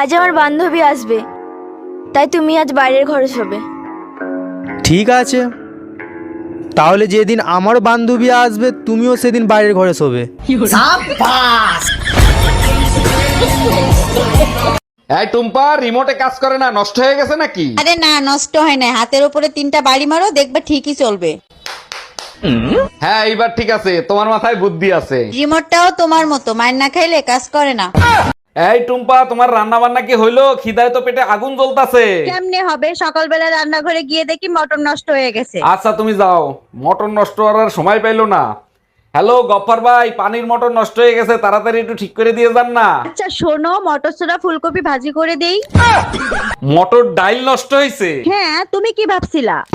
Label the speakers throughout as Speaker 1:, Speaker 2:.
Speaker 1: আজ আমার বান্ধবী আসবে তাই তুমি আজ বাইরের ঘরে শোবে।
Speaker 2: ঠিক আছে। তাহলে যেদিন আমার বান্ধবী আসবে তুমিও সেদিন বাইরের ঘরে শোবে।
Speaker 3: এই টুম্পা রিমোটে কাজ করে না নষ্ট হয়ে গেছে নাকি?
Speaker 4: আরে না নষ্ট হয় না হাতের উপরে তিনটা বাড়ি মারো দেখবে ঠিকই চলবে।
Speaker 3: হ্যাঁ এইবার ঠিক আছে তোমার মাথায় বুদ্ধি আছে।
Speaker 4: রিমোটটাও তোমার মতো মায়ের না খাইলে কাজ করে না।
Speaker 3: এই টুম্পা তোমার রান্না বান্না কি হইল? খিদায় তো পেটে আগুন জ্বলতাছে।
Speaker 4: কেমনে হবে? সকালবেলা রান্নাঘরে গিয়ে দেখি মটর নষ্ট হয়ে গেছে।
Speaker 3: আচ্ছা তুমি যাও। মটর নষ্ট করার সময় পাইলো না। হ্যালো গফার ভাই পানির মটর নষ্ট হয়ে গেছে তাড়াতাড়ি একটু ঠিক করে দিয়ে যান না।
Speaker 4: আচ্ছা শোনো মটর সোডা ফুলকপি ভাজি করে দেই।
Speaker 3: মটর ডাইল নষ্ট হয়েছে
Speaker 4: হ্যাঁ তুমি কি ভাবছিলা?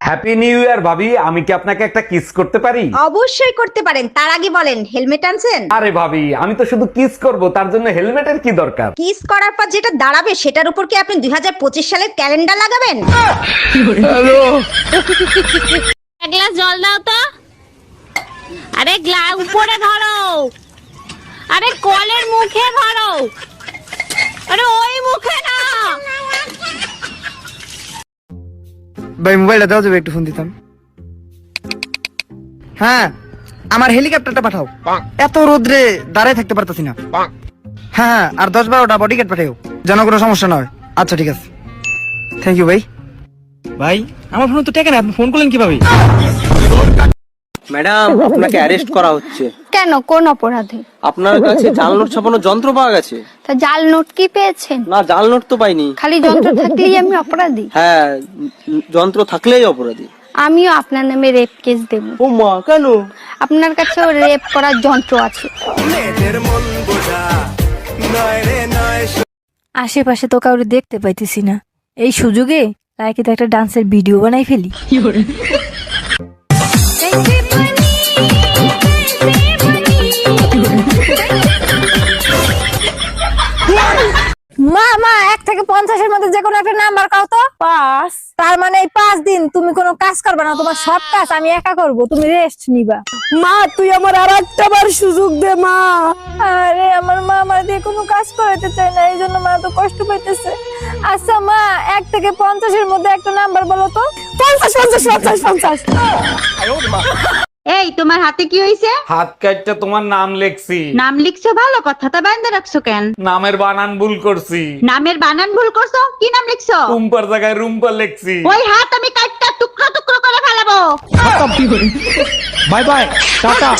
Speaker 3: হ্যাপি নিউ ইয়ার ভাবি। আমি কি আপনাকে একটা কিস করতে পারি?
Speaker 4: অবশ্যই করতে পারেন। তার আগে বলেন হেলমেট আনছেন?
Speaker 3: আরে ভাবি আমি তো শুধু কিস করব তার জন্য হেলমেটের কি দরকার?
Speaker 4: কিস করার পর যেটা দাঁড়াবে সেটার উপর কি আপনি দুই হাজার পঁচিশ সালের ক্যালেন্ডার লাগাবেন?
Speaker 5: এক গ্লাস জল দাও তো। আরে গ্লা উপরে ধরো। আরে কলের মুখে ধরো। আরে ওই মুখে না।
Speaker 6: ভাই মোবাইলটা দেওয়া যাবে একটু ফোন দিতাম। হ্যাঁ আমার হেলিকপ্টারটা পাঠাও। এত রোদ্রে দাঁড়ায় থাকতে পারতাছি না। হ্যাঁ হ্যাঁ আর দশ বারোটা বডিগার্ড পাঠাও যেন কোনো সমস্যা না হয়। আচ্ছা ঠিক আছে। থ্যাংক ইউ ভাই।
Speaker 2: ভাই আমার ফোন তো টেকে না আপনি ফোন করলেন কীভাবে?
Speaker 7: ম্যাডাম আপনাকে অ্যারেস্ট করা হচ্ছে।
Speaker 8: কেন? কোন অপরাধে?
Speaker 7: আপনার কাছে জাল নোট ছাপানোর যন্ত্র পাওয়া গেছে?
Speaker 8: তা জাল নোট কি পেয়েছেন?
Speaker 7: না জাল নোট তো পাইনি।
Speaker 8: খালি যন্ত্র থাকলেই আমি অপরাধী?
Speaker 7: হ্যাঁ যন্ত্র থাকলেই অপরাধী।
Speaker 8: আমিও আপনার নামে রেপ কেস দেব।
Speaker 7: ও মা কেন?
Speaker 8: আপনার কাছেও রেপ করার যন্ত্র আছে।
Speaker 1: আশেপাশে তো কাউকে দেখতে পাইতেছি না। এই সুযোগে লাইকে তো একটা ডান্সের ভিডিও বানাই ফেলি।
Speaker 9: থেকে পঞ্চাশের মধ্যে যে কোনো একটা নাম্বার কাও তো? পাঁচ। তার মানে এই পাঁচ দিন তুমি কোনো কাজ করবে না তোমার সব কাজ আমি একা করব তুমি রেস্ট নিবা। মা তুই আমার আর একটা বার সুযোগ দে মা। আরে আমার মা আমার দিয়ে কোনো কাজ করাতে চায় না এই জন্য মা তো কষ্ট পাইতেছে। আচ্ছা মা এক থেকে পঞ্চাশের মধ্যে একটা নাম্বার বলো তো? পঞ্চাশ পঞ্চাশ পঞ্চাশ পঞ্চাশ।
Speaker 4: এই তোমার হাতে কি হয়েছে
Speaker 3: হাত কাটটা তোমার নাম লেখছি।
Speaker 4: নাম লিখছো ভালো কথা তা বাইন্দা রাখছো কেন?
Speaker 3: নামের বানান ভুল করছি।
Speaker 4: নামের বানান ভুল করছ? কি নাম লিখছো?
Speaker 3: রুম্পার জায়গায় রুম্পা লেখছি।
Speaker 4: ওই হাত আমি কাটটা টুকরো টুকরো করে ফেলাবো।
Speaker 2: বাই বাই টাটা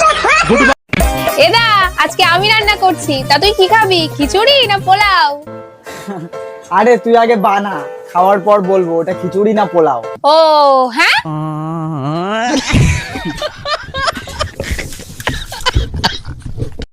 Speaker 5: এদা আজকে আমি রান্না করছি তা তুই কি খাবি খিচুড়ি না পোলাও?
Speaker 6: আরে তুই আগে বানা খাওয়ার পর বলব ওটা খিচুড়ি না পোলাও?
Speaker 5: ও হ্যাঁ?